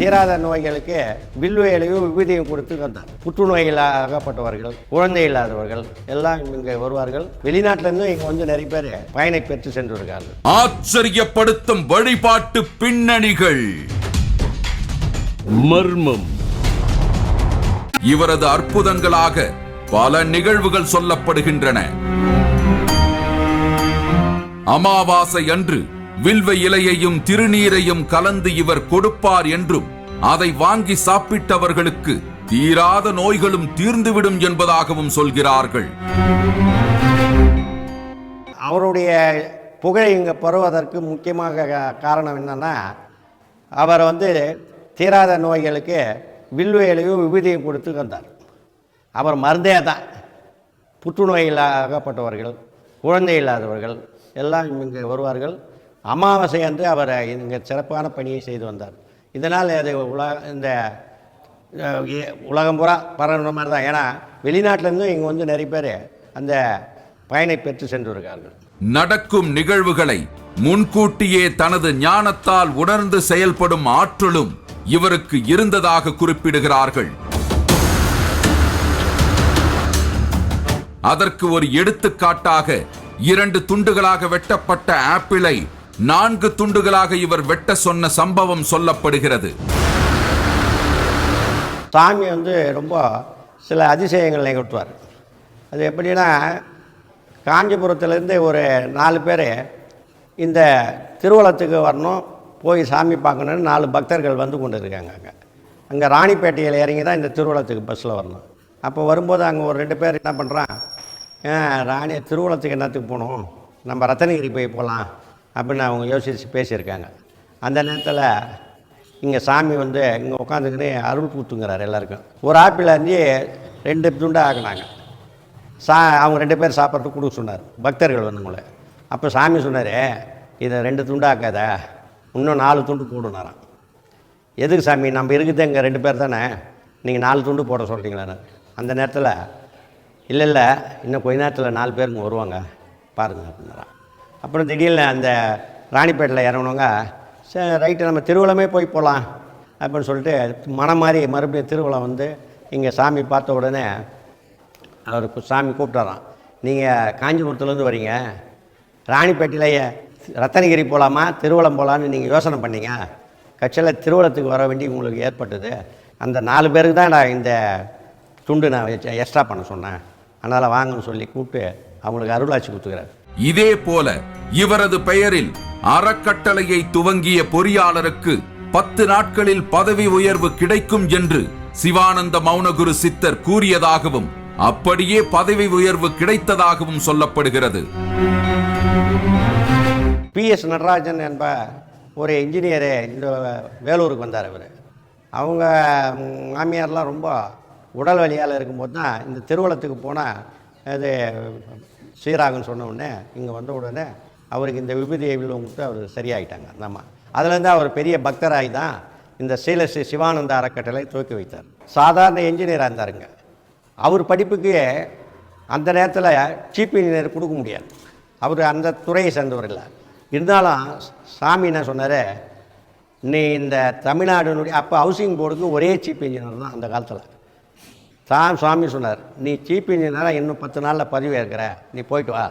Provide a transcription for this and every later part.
தீராத நோய்களுக்கு வில்வேலையும் விபூதியும் கொடுத்து வந்தார். புற்றுநோயில் அகப்பட்டவர்கள் குழந்தை இல்லாதவர்கள் எல்லாம் இங்கே வருவார்கள். வெளிநாட்டிலேருந்து இங்கே வந்து நிறைய பேர் பயனை பெற்று சென்றிருக்கார்கள் ஆச்சரியப்படுத்தும் வழிபாட்டு பின்னணிகள். மர்மம். இவரது அற்புதங்களாக பல நிகழ்வுகள் சொல்லப்படுகின்றன. அமாவாசை அன்று வில்வ இலையையும் திருநீரையும் கலந்து இவர் கொடுப்பார் என்றும் அதை வாங்கி சாப்பிட்டவர்களுக்கு தீராத நோய்களும் தீர்ந்துவிடும் என்பதாகவும் சொல்கிறார்கள். அவருடைய புகழ் இங்கே பருவதற்கு முக்கியமாக காரணம் என்னன்னா அவர் வந்து தீராத நோய்களுக்கு வில்வேலையும் விபூதியும் கொடுத்து வந்தார் அவர் மருந்தே தான். புற்றுநோயில் அகப்பட்டவர்கள் குழந்தை இல்லாதவர்கள் எல்லாம் இங்கே வருவார்கள். அமாவாசை அன்று அவர் இங்கே சிறப்பான பணியை செய்து வந்தார். இதனால் அது உலக இந்த உலகம் பூரா பரவுற மாதிரி தான். ஏன்னா வெளிநாட்டிலேருந்து இங்கே வந்து நிறைய பேர் அந்த பயனை பெற்று சென்றிருக்கார்கள். நடக்கும் நிகழ்வுகளை முன்கூட்டியே தனது ஞானத்தால் உணர்ந்து செயல்படும் ஆற்றலும் இவருக்கு இருந்ததாக குறிப்பிடுகிறார்கள். அதற்கு ஒரு எடுத்துக்காட்டாக இரண்டு துண்டுகளாக வெட்டப்பட்ட ஆப்பிளை நான்கு துண்டுகளாக இவர் வெட்ட சொன்ன சம்பவம் சொல்லப்படுகிறது. சாமி வந்து ரொம்ப சில அதிசயங்கள் நிகழ்த்துவார். அது எப்படின்னா காஞ்சிபுரத்துலேருந்து ஒரு நாலு பேர் இந்த திருவள்ளத்துக்கு வரணும் போய் சாமி பார்க்கணுன்னு நாலு பக்தர்கள் வந்து கொண்டு இருக்காங்க அங்கே. அங்கே ராணிப்பேட்டையில் இறங்கி தான் இந்த திருவள்ளத்துக்கு பஸ்ஸில் வரணும். அப்போ வரும்போது அங்கே ஒரு ரெண்டு பேர் என்ன பண்ணுறான் ராணி திருவள்ளத்துக்கு என்னத்துக்கு போகணும்? நம்ம ரத்தனகிரி போய் போகலாம். அப்படின்னு அவங்க யோசித்து பேசியிருக்காங்க. அந்த நேரத்தில் இங்கே சாமி வந்து இங்கே உட்காந்துக்கின்னு அருள் கூத்துங்கிறார் எல்லாருக்கும். ஒரு ஆப்பிள் அஞ்சு ரெண்டு துண்டாக ஆக்குனாங்க. சா அவங்க ரெண்டு பேர் சாப்பிட்றதுக்கு கொடுக்க சொன்னார். பக்தர்கள் வந்தவங்கள அப்போ சாமி சொன்னார் இதை ரெண்டு துண்டாக்காத இன்னும் நாலு துண்டு போடுனாராம். எதுக்கு சாமி நம்ம இருக்குது இங்கே ரெண்டு பேர் தானே நீங்கள் நாலு துண்டு போட சொல்கிறீங்களா அந்த நேரத்தில் இல்லை இல்லை இன்னும் கொஞ்ச நேரத்தில் நாலு பேருங்க வருவாங்க பாருங்கள் அப்படின்னாராம். அப்புறம் திடீர்னு அந்த ராணிப்பேட்டில் இறங்கினவங்க சரி ரைட்டு நம்ம திருவிழமே போய் போகலாம் அப்படின்னு சொல்லிட்டு மனம் மாதிரி மறுபடியும் திருவிழா வந்து இங்கே சாமி பார்த்த உடனே அவர் சாமி கூப்பிட்டாராம் நீங்கள் காஞ்சிபுரத்துலேருந்து வரீங்க ராணிப்பேட்டையிலேயே ரத்தனகிரி போகலாமா திருவள்ளம் போகலான்னு நீங்கள் யோசனை பண்ணீங்க கட்சியில் திருவள்ளத்துக்கு வர வேண்டி உங்களுக்கு ஏற்பட்டது அந்த நாலு பேருக்கு தான் நான் இந்த துண்டு நான் எக்ஸ்ட்ரா பண்ண சொன்னேன் அதனால் வாங்கன்னு சொல்லி கூப்பிட்டு அவங்களுக்கு அருளாட்சி கொடுத்துக்கிறேன் இதே போல இவரது பெயரில் அறக்கட்டளையை துவங்கிய பொறியாளருக்கு பத்து நாட்களில் பதவி உயர்வு கிடைக்கும் என்று சிவானந்த மௌனகுரு சித்தர் கூறியதாகவும் அப்படியே பதவி உயர்வு கிடைத்ததாகவும் சொல்லப்படுகிறது. பி. எஸ். நடராஜன் என்ப ஒரு இன்ஜினியரு இந்த வேலூருக்கு வந்தார் அவர். அவங்க மாமியார்லாம் ரொம்ப உடல் வலியால் இருக்கும்போது தான் இந்த திருவள்ளத்துக்கு போனால் அது சீராகன்னு சொன்ன உடனே இங்கே வந்த உடனே அவருக்கு இந்த விபூதியை விழுவங்கிட்டு கொடுத்து அவர் சரியாயிட்டாங்க. அந்த அம்மா அதுலேருந்து அவர் பெரிய பக்தராகி தான் இந்த சீலஸ்ரீ சிவானந்த அறக்கட்டளை துவக்கி வைத்தார். சாதாரண இன்ஜினியராக இருந்தாருங்க. அவர் படிப்புக்கு அந்த நேரத்தில் சீப் இன்ஜினியர் கொடுக்க முடியாது. அவர் அந்த துறையை சேர்ந்தவர் இல்லை. இருந்தாலும் சாமி என்ன சொன்னார்? நீ இந்த தமிழ்நாடுனுடைய அப்போ ஹவுசிங் போர்டுக்கு ஒரே சீப் இன்ஜினியர் தான் அந்த காலத்தில். தான் சுவாமி சொன்னார். நீ சீப் இன்ஜினியராக இன்னும் பத்து நாளில் பதவி இருக்கிற நீ போயிட்டு வா.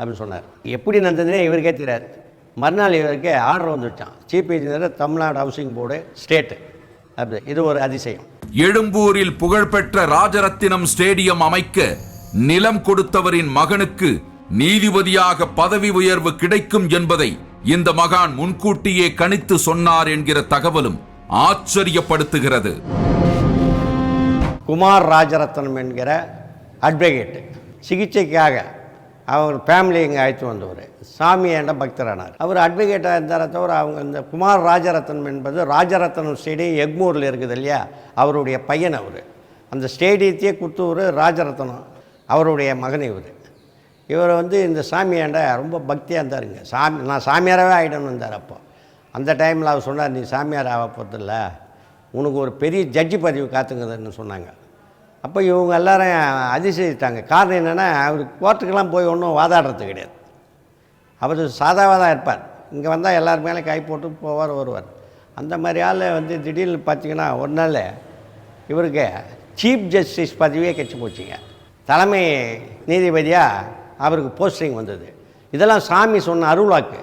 அப்படின்னு சொன்னார். எப்படி நடந்ததுன்னே இவருக்கே தெரியாது. மறுநாள் இவருக்கு ஆர்டர் வந்துட்டான் chief engineer Tamil Nadu housing board state அப்படி இது ஒரு அதிசயம். எழும்பூரில் புகழ்பெற்ற ராஜரத்தினம் ஸ்டேடியம் அமைக்க நிலம் கொடுத்தவரின் மகனுக்கு நீதிபதியாக பதவி உயர்வு கிடைக்கும் என்பதை இந்த மகான் முன்கூட்டியே கணித்து சொன்னார் என்கிற தகவலும் ஆச்சரியப்படுத்துகிறது. குமார் ராஜரத்னம் என்கிற அட்வொகேட் சிகிச்சைக்காக அவர் ஃபேமிலி இங்கே அழைத்து வந்தவர். சாமி என்ற பக்தரானார். அவர் அட்வொகேட்டாக இருந்தார தவிர அவங்க இந்த குமார் ராஜரத்னம் என்பது ராஜரத்னம் ஸ்டேடியம் எக்மூரில் இருக்குது இல்லையா? அவருடைய பையன் அவர். அந்த ஸ்டேடியத்தையே கொடுத்தவர் ராஜரத்னம் அவருடைய மகன் இவர். இவர் வந்து இந்த சாமியாண்ட ரொம்ப பக்தியாக இருந்தாருங்க. சாமி நான் சாமியாராகவே ஆகிடணும் இருந்தார் அப்போ. அந்த டைமில் அவர் சொன்னார் நீ சாமியார் ஆக போகிறதில்ல உனக்கு ஒரு பெரிய ஜட்ஜி பதிவு காத்துங்குதுன்னு சொன்னாங்க. அப்போ இவங்க எல்லாரும் அதிசயித்தாங்க காரணம் என்னென்னா அவர் கோர்ட்டுக்கெல்லாம் போய் ஒன்றும் வாதாடுறது கிடையாது. அவர் சாதாவாக தான் இருப்பார். இங்கே வந்தால் எல்லார் மேலே கை போட்டு போவார் வருவார். அந்த மாதிரி ஆள் வந்து திடீர்னு பார்த்தீங்கன்னா ஒரு நாள் இவருக்கு சீஃப் ஜஸ்டிஸ் பதவியே கட்சி போச்சுங்க. தலைமை நீதிபதியாக அவருக்கு போஸ்டிங் வந்தது. இதெல்லாம் சாமி சொன்ன அருள்வாக்கு.